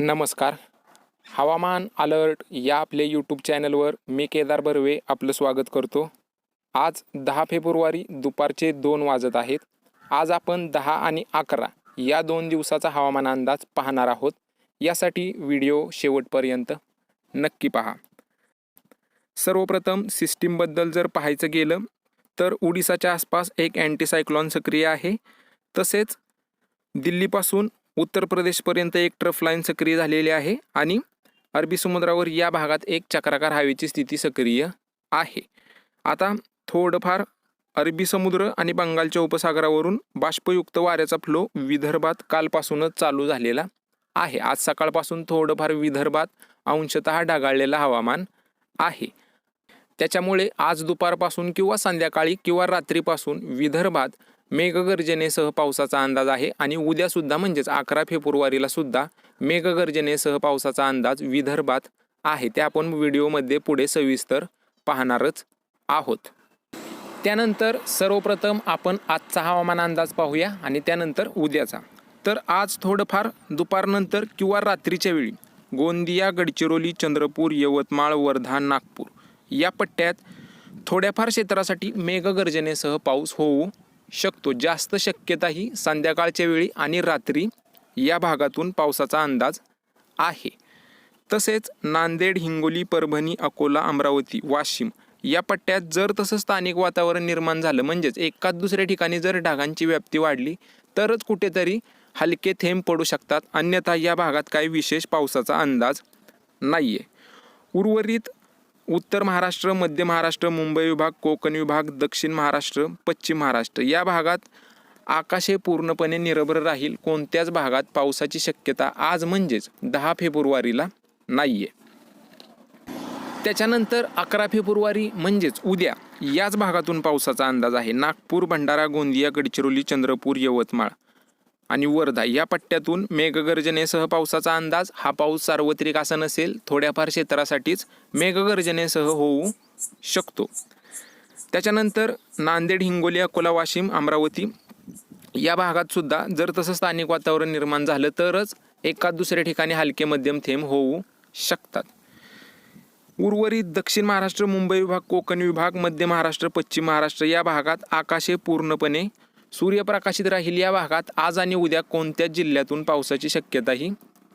नमस्कार. हवामान अलर्ट या आपले यूट्यूब चॅनलवर मी केदार बर्वे आपलं स्वागत करतो. आज दहा फेब्रुवारी दुपारचे दोन वाजत आहेत. आज आपण दहा आणि अकरा या दोन दिवसाचा हवामान अंदाज पाहणार आहोत. यासाठी व्हिडिओ शेवटपर्यंत नक्की पहा. सर्वप्रथम सिस्टीमबद्दल जर पाहायचं गेलं तर उडिसाच्या आसपास एक अँटीसायक्लॉन सक्रिय आहे. तसेच दिल्लीपासून उत्तर प्रदेशपर्यंत एक ट्रफ लाईन सक्रिय झालेली आहे आणि अरबी समुद्रावर या भागात एक चक्राकार हवेची स्थिती सक्रिय आहे. आता थोडंफार अरबी समुद्र आणि बंगालच्या उपसागरावरून बाष्पयुक्त वाऱ्याचा फ्लो विदर्भात कालपासूनच चालू झालेला आहे. आज सकाळपासून थोडंफार विदर्भात अंशतः ढगाळलेलं हवामान आहे. त्याच्यामुळे आज दुपारपासून किंवा संध्याकाळी किंवा रात्रीपासून विदर्भात मेघगर्जनेसह पावसाचा अंदाज आहे आणि उद्यासुद्धा म्हणजेच अकरा फेब्रुवारीला सुद्धा मेघगर्जनेसह पावसाचा अंदाज विदर्भात आहे. ते आपण व्हिडिओमध्ये पुढे सविस्तर पाहणारच आहोत. त्यानंतर सर्वप्रथम आपण आजचा हवामान अंदाज पाहूया आणि त्यानंतर उद्याचा. तर आज थोडंफार दुपारनंतर किंवा रात्रीच्या वेळी गोंदिया गडचिरोली चंद्रपूर यवतमाळ वर्धा नागपूर या पट्ट्यात थोड्याफार क्षेत्रासाठी मेघगर्जनेसह पाऊस होऊ शकतो. जास्त शक्यता ही संध्याकाळच्या वेळी आणि रात्री या भागातून पावसाचा अंदाज आहे. तसेच नांदेड हिंगोली परभणी अकोला अमरावती वाशिम या पट्ट्यात जर तसं स्थानिक वातावरण निर्माण झालं म्हणजेच एकाच दुसऱ्या ठिकाणी जर ढगांची व्याप्ती वाढली तरच कुठेतरी हलके थेंब पडू शकतात. अन्यथा या भागात काही विशेष पावसाचा अंदाज नाही आहे उर्वरित उत्तर महाराष्ट्र मध्य महाराष्ट्र मुंबई विभाग कोकण विभाग दक्षिण महाराष्ट्र पश्चिम महाराष्ट्र. या भागात आकाश हे पूर्णपणे निरभ्र राहील. कोणत्याच भागात पावसाची शक्यता आज म्हणजेच दहा फेब्रुवारीला नाही आहे त्याच्यानंतर अकरा फेब्रुवारी म्हणजेच उद्या याच भागातून पावसाचा अंदाज आहे. नागपूर भंडारा गोंदिया गडचिरोली चंद्रपूर यवतमाळ. आणि वर्धा या पट्ट्यातून मेघगर्जनेसह पावसाचा अंदाज हा पाऊस सार्वत्रिक असा नसेल थोड्याफार क्षेत्रासाठीच मेघगर्जनेसह होऊ शकतो. त्याच्यानंतर नांदेड हिंगोली अकोला वाशिम अमरावती या भागात सुद्धा जर तसं स्थानिक वातावरण निर्माण झालं तरच एका दुसऱ्या ठिकाणी हलके मध्यम थेंब होऊ शकतात. उर्वरित दक्षिण महाराष्ट्र मुंबई विभाग कोकण विभाग मध्य महाराष्ट्र पश्चिम महाराष्ट्र या भागात आकाशे पूर्णपणे सूर्यप्रकाशित राहील या भागात आज आणि उद्या कोणत्याच जिल्ह्यातून पावसाची शक्यताही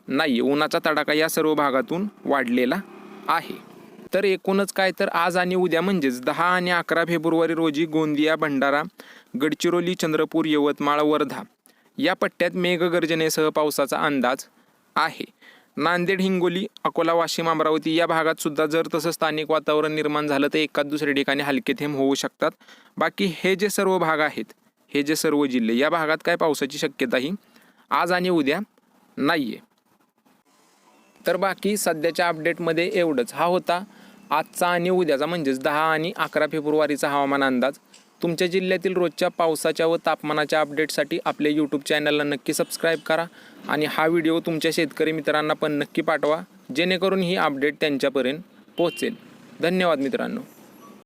नाही उन्हाचा तडाखा या सर्व भागातून वाढलेला आहे. तर एकूणच काय? तर आज आणि उद्या म्हणजेच दहा आणि अकरा फेब्रुवारी रोजी गोंदिया भंडारा गडचिरोली चंद्रपूर यवतमाळ वर्धा या पट्ट्यात मेघगर्जनेसह पावसाचा अंदाज आहे. नांदेड हिंगोली अकोला वाशिम अमरावती या भागात सुद्धा जर तसं स्थानिक वातावरण निर्माण झालं तर एकाच दुसऱ्या ठिकाणी हलके थेंब होऊ शकतात. बाकी हे जे सर्व भाग आहेत हे जे सर्व जिल्हे या भागात काय पावसाची शक्यताही आज आणि उद्या नाही आहे तर बाकी सध्याच्या अपडेटमध्ये एवढंच. हा होता आजचा आणि उद्याचा म्हणजेच दहा आणि अकरा फेब्रुवारीचा हवामान अंदाज. तुमच्या जिल्ह्यातील रोजच्या पावसाच्या व तापमानाच्या अपडेटसाठी आपल्या यूट्यूब चॅनलला नक्की सबस्क्राईब करा आणि हा व्हिडिओ तुमच्या शेतकरी मित्रांना पण नक्की पाठवा जेणेकरून ही अपडेट त्यांच्यापर्यंत पोहोचेल. धन्यवाद मित्रांनो.